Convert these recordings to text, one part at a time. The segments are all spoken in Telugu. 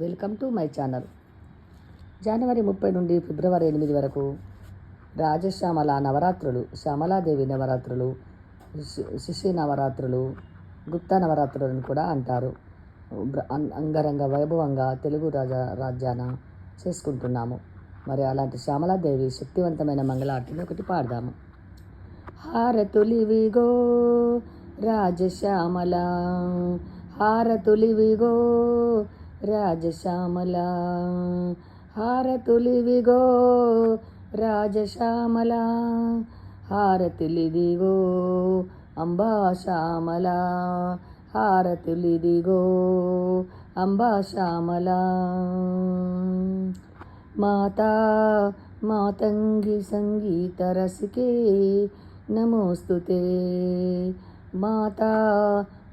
Welcome to my channel. జనవరి ముప్పై నుండి ఫిబ్రవరి ఎనిమిది వరకు రాజశ్యామల నవరాత్రులు శ్యామలాదేవి నవరాత్రులు శిశి నవరాత్రులు గుప్తా నవరాత్రులను కూడా అంటారు. అంగరంగ వైభవంగా తెలుగు రాజ రాజ్యాన చేసుకుంటున్నాము. మరి అలాంటి శ్యామలాదేవి శక్తివంతమైన మంగళార్తిని ఒకటి పాడదాము. హారతులివిగో రాజశ్యామల హారతులివిగో राजश्यामला। हारतुलिविगो राजश्यामला। हारतुलिदिगो श्यामला हारलिदिगो अम्बा श्यामला हारलिदिगो अम्बा श्यामला। माता मातङ्गि सङ्गीतरसके नमोस्तु ते। माता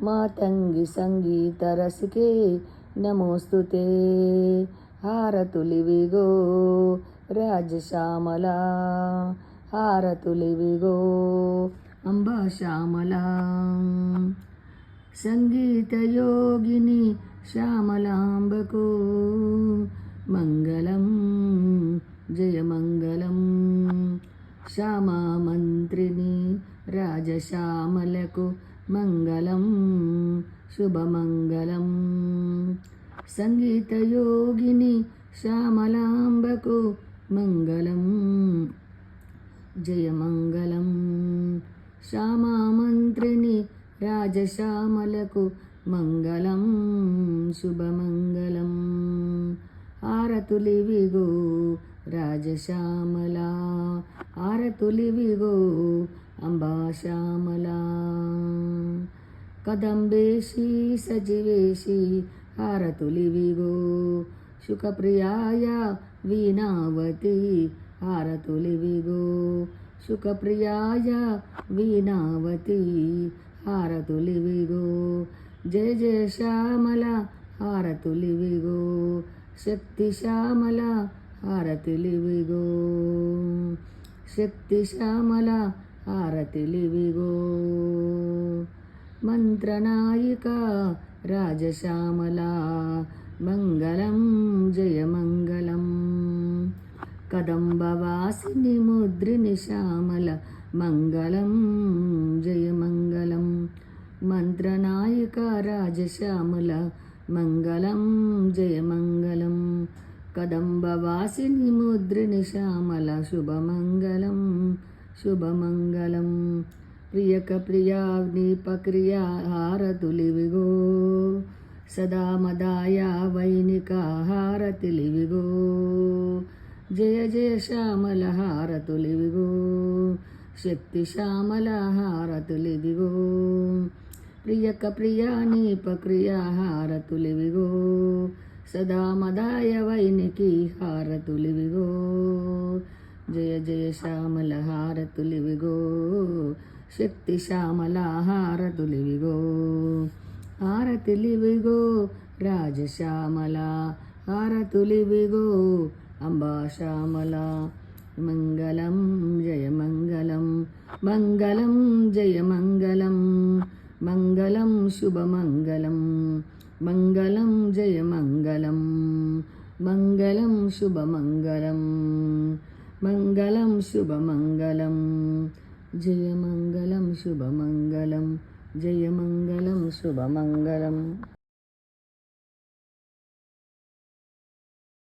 मातङ्गि सङ्गीतरसके నమోస్తుతే హారతులివిగో రాజశ్యామల హారతులివిగో అంబా శ్యామల సంగీతయోగిని శ్యామలాంబకు మంగళం జయమంగళం. శ్యామామంత్రిని రాజశ్యామలకు మంగళం శుభమంగళం. సంగీతయోగిని శ్యామలాంబకు మంగళం జయమంగళం. శ్యామామంత్రిని రాజశ్యామలకు మంగళం శుభమంగళం. ఆరతులివిగో రాజశ్యామల ఆరతులివిగో అంబాశ్యామల. కదంబేషి సజివేశి హారతులివిగో. సుఖప్రియాయ వీణావతి హారతులివిగో. సుఖప్రియాయ వీణావతి హారతులివిగో. జయ జయ శ్యామల హారతులివిగో. శక్తి శ్యామల హారతిలివిగో. శక్తి శ్యామల హారతిలివిగో. మంత్రనాయిక రాజశ్యామల మంగళం జయమంగళం. కదంబవాసిని ముద్రిని శ్యామల మంగళం జయమంగళం. మంత్రనాయిక రాజశ్యామల మంగళం జయమంగళం. కదంబవాసిని ముద్రిని శ్యామల శుభమంగళం శుభమంగళం. ప్రియక ప్రియా నీపక్రియా హారతులివిగో. సదా మదాయ వైనిక హారతిలివిగో. జయ జయ శ్యామల హారతులివిగో. శక్తి శ్యామల హారతులిదిగో ప్రియక ప్రియా నీపక్రియా హారతులివిగో. సదా మదాయ వైనికి హారతులివిగో. జయ జయ శ్యామల హారతులివిగో. శక్తి శ్యామల హారతులివిగో హారతులివిగో రాజశ్యామల హారతులివిగో అంబా శ్యామల మంగళం జయ మంగళం మంగళం జయ మంగళం మంగళం శుభమంగళం మంగళం జయ మంగళం మంగళం శుభమంగళం మంగళం శుభమంగళం జయమంగళం శుభమంగళం జయమంగళం శుభమంగళం.